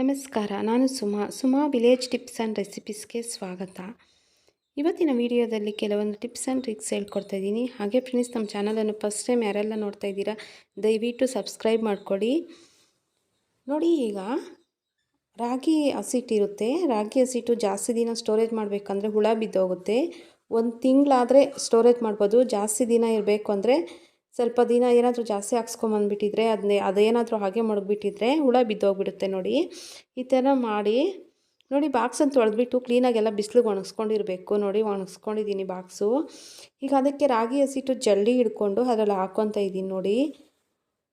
ನಮಸ್ಕಾರ, ನಾನು Suma. Suma village tips and ರೆಸಿಪೀಸ್ಗೆ ಸ್ವಾಗತ. ಇವತ್ತಿನ ವಿಡಿಯೋದಲ್ಲಿ ಕೆಲವೊಂದು ಟಿಪ್ಸ್ ಆ್ಯಂಡ್ ಟ್ರಿಕ್ಸ್ ಹೇಳ್ಕೊಡ್ತಾ ಇದ್ದೀನಿ. ಹಾಗೆ ಫ್ರೆಂಡ್ಸ್ ನಮ್ಮ ಚಾನಲನ್ನು ಫಸ್ಟ್ ಟೈಮ್ ಯಾರೆಲ್ಲ ನೋಡ್ತಾ ಇದ್ದೀರಾ, ದಯವಿಟ್ಟು ಸಬ್ಸ್ಕ್ರೈಬ್ ಮಾಡಿಕೊಡಿ. ನೋಡಿ ಈಗ, ರಾಗಿ ಹಸಿಟ್ಟಿರುತ್ತೆ ರಾಗಿ ಹಸಿಟ್ಟು ಜಾಸ್ತಿ ದಿನ ಸ್ಟೋರೇಜ್ ಮಾಡಬೇಕಂದ್ರೆ ಹುಳ ಬಿದ್ದೋಗುತ್ತೆ. ಒಂದು ತಿಂಗಳಾದರೆ ಸ್ಟೋರೇಜ್ ಮಾಡ್ಬೋದು. ಜಾಸ್ತಿ ದಿನ ಇರಬೇಕು ಅಂದರೆ ಸ್ವಲ್ಪ ದಿನ ಏನಾದರೂ ಜಾಸ್ತಿ ಹಾಕ್ಸ್ಕೊಂಬಂದ್ಬಿಟ್ಟಿದ್ರೆ ಅದನ್ನೇ ಅದೇನಾದರೂ ಹಾಗೆ ಮಡಗ್ಬಿಟ್ಟಿದ್ರೆ ಹುಳ ಬಿದ್ದೋಗ್ಬಿಡುತ್ತೆ ನೋಡಿ. ಈ ಥರ ಮಾಡಿ, ನೋಡಿ ಬಾಕ್ಸ್ ಅಂತ ತೊಳೆದ್ಬಿಟ್ಟು ಕ್ಲೀನಾಗೆಲ್ಲ ಬಿಸಿಲಿಗೆ ಒಣಗಿಸ್ಕೊಂಡಿರಬೇಕು ನೋಡಿ, ಒಣಗಿಸ್ಕೊಂಡಿದ್ದೀನಿ ಬಾಕ್ಸು. ಈಗ ಅದಕ್ಕೆ ರಾಗಿ ಹಸಿಟ್ಟು ಜಲ್ಲಿ ಹಿಡ್ಕೊಂಡು ಅದರಲ್ಲಿ ಹಾಕ್ಕೊತ ಇದ್ದೀನಿ ನೋಡಿ.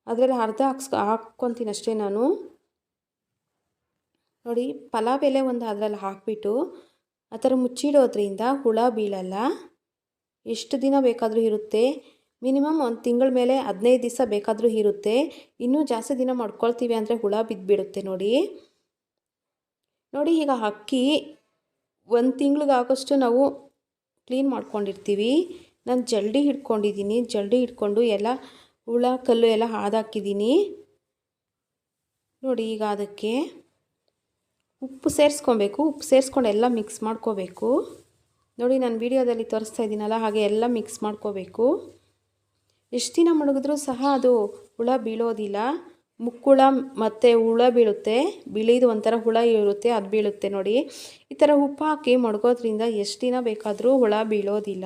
ಅದರಲ್ಲಿ ಅರ್ಧ ಹಾಕ್ಸ್, ಹಾಕ್ಕೊತೀನಿ ಅಷ್ಟೇ ನಾನು. ನೋಡಿ ಪಲಾವ್ ಎಲೆ ಒಂದು ಅದರಲ್ಲಿ ಹಾಕ್ಬಿಟ್ಟು ಆ ಥರ ಮುಚ್ಚಿಡೋದ್ರಿಂದ ಹುಳ ಬೀಳಲ್ಲ. ಎಷ್ಟು ದಿನ ಬೇಕಾದರೂ ಇರುತ್ತೆ. ಮಿನಿಮಮ್ ಒಂದು ತಿಂಗಳ ಮೇಲೆ ಹದಿನೈದು ದಿವಸ ಬೇಕಾದರೂ ಇರುತ್ತೆ ಇನ್ನೂ ಜಾಸ್ತಿ ದಿನ ಮಾಡ್ಕೊಳ್ತೀವಿ ಅಂದರೆ ಹುಳ ಬಿದ್ದುಬಿಡುತ್ತೆ ನೋಡಿ. ನೋಡಿ ಈಗ ಅಕ್ಕಿ ಒಂದು ತಿಂಗಳಿಗಾಗೋಷ್ಟು ನಾವು ಕ್ಲೀನ್ ಮಾಡ್ಕೊಂಡಿರ್ತೀವಿ. ನಾನು ಜಲ್ಡಿ ಹಿಡ್ಕೊಂಡಿದ್ದೀನಿ ಜಲ್ಡಿ ಹಿಡ್ಕೊಂಡು ಎಲ್ಲ ಹುಳ, ಕಲ್ಲು ಎಲ್ಲ ಹಾದಾಕಿದ್ದೀನಿ. ನೋಡಿ ಈಗ ಅದಕ್ಕೆ ಉಪ್ಪು ಸೇರಿಸ್ಕೊಬೇಕು, ಉಪ್ಪು ಸೇರಿಸ್ಕೊಂಡು ಎಲ್ಲ ಮಿಕ್ಸ್ ಮಾಡ್ಕೋಬೇಕು. ನೋಡಿ ನಾನು ವಿಡಿಯೋದಲ್ಲಿ ತೋರಿಸ್ತಾ ಇದ್ದೀನಲ್ಲ ಹಾಗೆ ಎಲ್ಲ ಮಿಕ್ಸ್ ಮಾಡ್ಕೋಬೇಕು. ಎಷ್ಟು ದಿನ ಮಡಗಿದ್ರೂ ಸಹ ಅದು ಹುಳ ಬೀಳೋದಿಲ್ಲ. ಮುಕ್ಕುಳ ಮತ್ತು ಹುಳ ಬೀಳುತ್ತೆ. ಬಿಳಿದು ಒಂಥರ ಹುಳ ಇರುತ್ತೆ, ಅದು ಬೀಳುತ್ತೆ ನೋಡಿ. ಈ ಥರ ಉಪ್ಪು ಹಾಕಿ ಮಡಗೋದ್ರಿಂದ ಎಷ್ಟು ದಿನ ಬೇಕಾದರೂ ಹುಳ ಬೀಳೋದಿಲ್ಲ.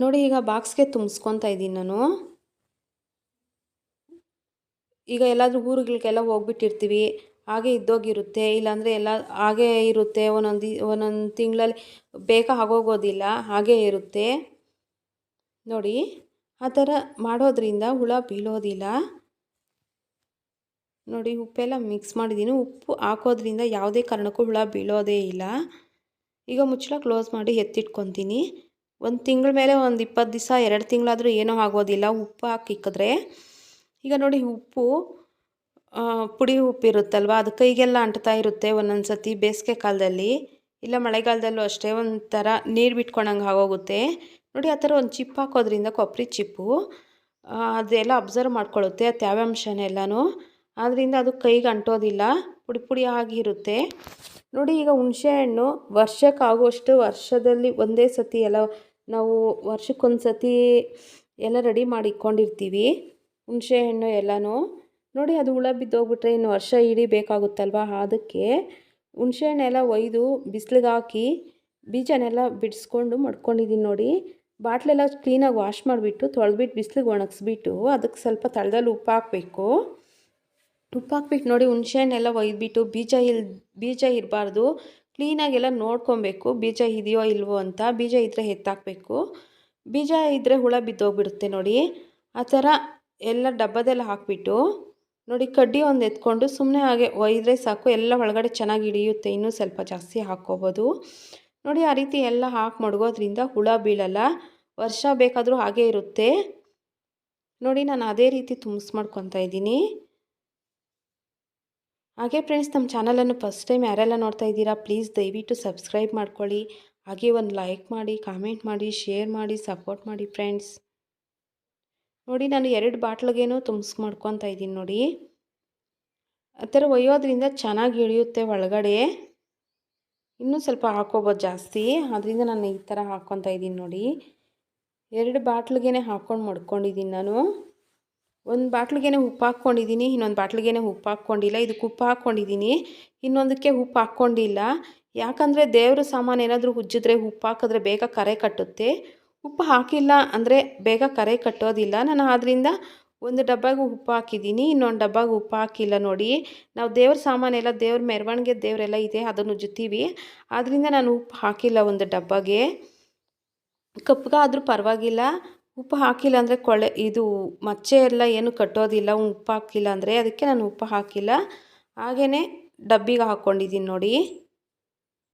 ನೋಡಿ ಈಗ ಬಾಕ್ಸ್ಗೆ ತುಂಬಿಸ್ಕೊತಾ ಇದ್ದೀನಿ ನಾನು. ಈಗ ಎಲ್ಲಾದರೂ ಊರುಗಳಿಗೆಲ್ಲ ಹೋಗ್ಬಿಟ್ಟಿರ್ತೀವಿ. ಹಾಗೆ ಇದ್ದೋಗಿರುತ್ತೆ. ಇಲ್ಲಾಂದರೆ ಎಲ್ಲ ಹಾಗೇ ಇರುತ್ತೆ. ಒಂದೊಂದು ಒಂದೊಂದು ತಿಂಗಳಲ್ಲಿ ಬೇಗ ಆಗೋಗೋದಿಲ್ಲ. ಹಾಗೇ ಇರುತ್ತೆ. ನೋಡಿ, ಆ ಥರ ಮಾಡೋದ್ರಿಂದ ಹುಳ ಬೀಳೋದಿಲ್ಲ. ನೋಡಿ, ಉಪ್ಪೆಲ್ಲ ಮಿಕ್ಸ್ ಮಾಡಿದ್ದೀನಿ. ಉಪ್ಪು ಹಾಕೋದ್ರಿಂದ ಯಾವುದೇ ಕಾರಣಕ್ಕೂ ಹುಳ ಬೀಳೋದೇ ಇಲ್ಲ. ಈಗ ಮುಚ್ಚಳ ಕ್ಲೋಸ್ ಮಾಡಿ ಎತ್ತಿಟ್ಕೊತೀನಿ. ಒಂದು ತಿಂಗಳ ಮೇಲೆ ಒಂದು ಇಪ್ಪತ್ತು ದಿವಸ, ಎರಡು ತಿಂಗಳಾದರೂ ಏನೂ ಆಗೋದಿಲ್ಲ. ಉಪ್ಪು ಹಾಕಿಕ್ಕಿದ್ರೆ ಈಗ ನೋಡಿ, ಉಪ್ಪು ಪುಡಿ ಉಪ್ಪಿರುತ್ತಲ್ವ ಅದು ಕೈಗೆಲ್ಲ ಅಂಟ್ತಾ ಇರುತ್ತೆ ಒಂದೊಂದು ಸತಿ ಬೇಸಿಗೆ ಕಾಲದಲ್ಲಿ. ಇಲ್ಲ, ಮಳೆಗಾಲದಲ್ಲೂ ಅಷ್ಟೇ. ಒಂಥರ ನೀರು ಬಿಟ್ಕೊಂಡಂಗೆ ಆಗೋಗುತ್ತೆ. ನೋಡಿ, ಆ ಥರ ಒಂದು ಚಿಪ್ ಹಾಕೋದ್ರಿಂದ ಕೊಬ್ಬರಿ ಚಿಪ್ಪು ಅದೆಲ್ಲ ಅಬ್ಸರ್ವ್ ಮಾಡ್ಕೊಳ್ಳುತ್ತೆ, ಆ ತ್ಯಾವಾಂಶನೆಲ್ಲನೂ ಆದ್ದರಿಂದ ಅದು ಕೈಗೆ ಅಂಟೋದಿಲ್ಲ, ಪುಡಿ ಪುಡಿ ಆಗಿರುತ್ತೆ. ನೋಡಿ, ಈಗ ಹುಣಸೆಹಣ್ಣು ವರ್ಷಕ್ಕಾಗುವಷ್ಟು ವರ್ಷದಲ್ಲಿ ಒಂದೇ ಸತಿ ಎಲ್ಲ ನಾವು ವರ್ಷಕ್ಕೊಂದು ಸತಿ ಎಲ್ಲ ರೆಡಿ ಮಾಡಿ ಇಟ್ಕೊಂಡಿರ್ತೀವಿ ಹುಣಸೆಹಣ್ಣು ಎಲ್ಲನೂ. ನೋಡಿ, ಅದು ಹುಳ ಬಿದ್ದೋಗ್ಬಿಟ್ರೆ ಇನ್ನು ವರ್ಷ ಇಡೀ ಬೇಕಾಗುತ್ತಲ್ವ? ಅದಕ್ಕೆ ಹುಣಸೆಹಣ್ಣೆಲ್ಲ ಒಯ್ದು, ಬಿಸಿಲಿಗೆ ಹಾಕಿ ಬೀಜನೆಲ್ಲ ಬಿಡಿಸ್ಕೊಂಡು ಮಡ್ಕೊಂಡಿದ್ದೀನಿ ನೋಡಿ. ಬಾಟ್ಲೆಲ್ಲ ಕ್ಲೀನಾಗಿ ವಾಶ್ ಮಾಡಿಬಿಟ್ಟು ತೊಳೆದ್ಬಿಟ್ಟು ಬಿಸಿಲಿಗೆ ಒಣಗಿಸ್ಬಿಟ್ಟು ಅದಕ್ಕೆ ಸ್ವಲ್ಪ ತಳದಲ್ಲಿ ಉಪ್ಪು ಹಾಕಬೇಕು ಉಪ್ಪು ಹಾಕ್ಬಿಟ್ಟು ನೋಡಿ ಹುಣ್ಸೆಹಣ್ಣೆಲ್ಲ ಒಯ್ದುಬಿಟ್ಟು ಬೀಜ ಇಲ್, ಬೀಜ ಇರಬಾರ್ದು. ಕ್ಲೀನಾಗೆಲ್ಲ ನೋಡ್ಕೊಬೇಕು. ಬೀಜ ಇದೆಯೋ ಇಲ್ವೋ ಅಂತ ಬೀಜ ಇದ್ದರೆ ಎತ್ತಾಕಬೇಕು. ಬೀಜ ಇದ್ದರೆ ಹುಳ ಬಿದ್ದೋಗ್ಬಿಡುತ್ತೆ ನೋಡಿ. ಆ ಥರ ಎಲ್ಲ ಡಬ್ಬದಲ್ಲಿ ಹಾಕಿಬಿಟ್ಟು ನೋಡಿ ಕಡ್ಡಿ ಒಂದು ಎತ್ಕೊಂಡು ಸುಮ್ಮನೆ ಹಾಗೆ ಒಯ್ದರೆ ಸಾಕು. ಎಲ್ಲ ಒಳಗಡೆ ಚೆನ್ನಾಗಿ ಹಿಡಿಯುತ್ತೆ. ಇನ್ನೂ ಸ್ವಲ್ಪ ಜಾಸ್ತಿ ಹಾಕ್ಕೋಬೋದು. ನೋಡಿ ಆ ರೀತಿ ಎಲ್ಲ ಹಾಕಿ ಮಡಗೋದ್ರಿಂದ ಹುಳ ಬೀಳಲ್ಲ, ವರ್ಷ ಬೇಕಾದರೂ ಹಾಗೇ ಇರುತ್ತೆ. ನೋಡಿ ನಾನು ಅದೇ ರೀತಿ ತುಂಬಿಸ್ ಮಾಡ್ಕೊತಾ ಇದ್ದೀನಿ. ಹಾಗೆ ಫ್ರೆಂಡ್ಸ್ ನಮ್ಮ ಚಾನಲನ್ನು ಫಸ್ಟ್ ಟೈಮ್ ಯಾರೆಲ್ಲ ನೋಡ್ತಾ ಇದ್ದೀರಾ ಪ್ಲೀಸ್ ದಯವಿಟ್ಟು ಸಬ್ಸ್ಕ್ರೈಬ್ ಮಾಡ್ಕೊಳ್ಳಿ. ಹಾಗೆ ಒಂದು ಲೈಕ್ ಮಾಡಿ ಕಾಮೆಂಟ್ ಮಾಡಿ ಶೇರ್ ಮಾಡಿ ಸಪೋರ್ಟ್ ಮಾಡಿ ಫ್ರೆಂಡ್ಸ್ ನೋಡಿ ನಾನು ಎರಡು ಬಾಟ್ಲಿಗೇನು ತುಂಬಿಸ್ ಮಾಡ್ಕೊತಾ ಇದ್ದೀನಿ ನೋಡಿ. ಆ ಥರ ಒಯ್ಯೋದ್ರಿಂದ ಚೆನ್ನಾಗಿ ಇಳಿಯುತ್ತೆ ಒಳಗಡೆ. ಇನ್ನೂ ಸ್ವಲ್ಪ ಹಾಕೋಬೋದು ಜಾಸ್ತಿ. ಅದರಿಂದ ನಾನು ಈ ಥರ ಹಾಕ್ಕೊತಾ ಇದ್ದೀನಿ ನೋಡಿ. ಎರಡು ಬಾಟ್ಲಿಗೆ ಹಾಕ್ಕೊಂಡು ಮಡ್ಕೊಂಡಿದ್ದೀನಿ ನಾನು. ಒಂದು ಬಾಟ್ಲಿಗೆ ಉಪ್ಪು ಹಾಕ್ಕೊಂಡಿದ್ದೀನಿ, ಇನ್ನೊಂದು ಬಾಟ್ಲಿಗೆ ಉಪ್ಪು ಹಾಕ್ಕೊಂಡಿಲ್ಲ. ಇದಕ್ಕೆ ಉಪ್ಪು ಹಾಕ್ಕೊಂಡಿದ್ದೀನಿ, ಇನ್ನೊಂದಕ್ಕೆ ಉಪ್ಪು ಹಾಕ್ಕೊಂಡಿಲ್ಲ. ಯಾಕಂದರೆ ದೇವರು ಸಾಮಾನು ಏನಾದರೂ ಉಜ್ಜಿದ್ರೆ ಉಪ್ಪು ಹಾಕಿದ್ರೆ ಬೇಗ ಕರೆ ಕಟ್ಟುತ್ತೆ. ಉಪ್ಪು ಹಾಕಿಲ್ಲ ಅಂದರೆ ಬೇಗ ಕರೆ ಕಟ್ಟೋದಿಲ್ಲ. ನಾನು ಆದ್ದರಿಂದ ಒಂದು ಡಬ್ಬಾಗ ಉಪ್ಪು ಹಾಕಿದ್ದೀನಿ, ಇನ್ನೊಂದು ಡಬ್ಬಾಗ ಉಪ್ಪು ಹಾಕಿಲ್ಲ ನೋಡಿ. ನಾವು ದೇವ್ರ ಸಾಮಾನೆಲ್ಲ ದೇವ್ರ ಮೆರವಣಿಗೆ ದೇವರೆಲ್ಲ ಇದೆ, ಅದನ್ನು ಉಜ್ಜುತ್ತೀವಿ. ಆದ್ದರಿಂದ ನಾನು ಉಪ್ಪು ಹಾಕಿಲ್ಲ ಒಂದು ಡಬ್ಬಾಗೆ. ಕಪ್ಪಗಾದರೂ ಪರವಾಗಿಲ್ಲ. ಉಪ್ಪು ಹಾಕಿಲ್ಲ ಅಂದರೆ ಕೊಳೆ, ಇದು ಮಚ್ಚೆ ಎಲ್ಲ ಏನು ಕಟ್ಟೋದಿಲ್ಲ, ಉಪ್ಪು ಹಾಕಿಲ್ಲ ಅಂದರೆ ಅದಕ್ಕೆ ನಾನು ಉಪ್ಪು ಹಾಕಿಲ್ಲ. ಹಾಗೆಯೇ ಡಬ್ಬಿಗೆ ಹಾಕ್ಕೊಂಡಿದ್ದೀನಿ ನೋಡಿ.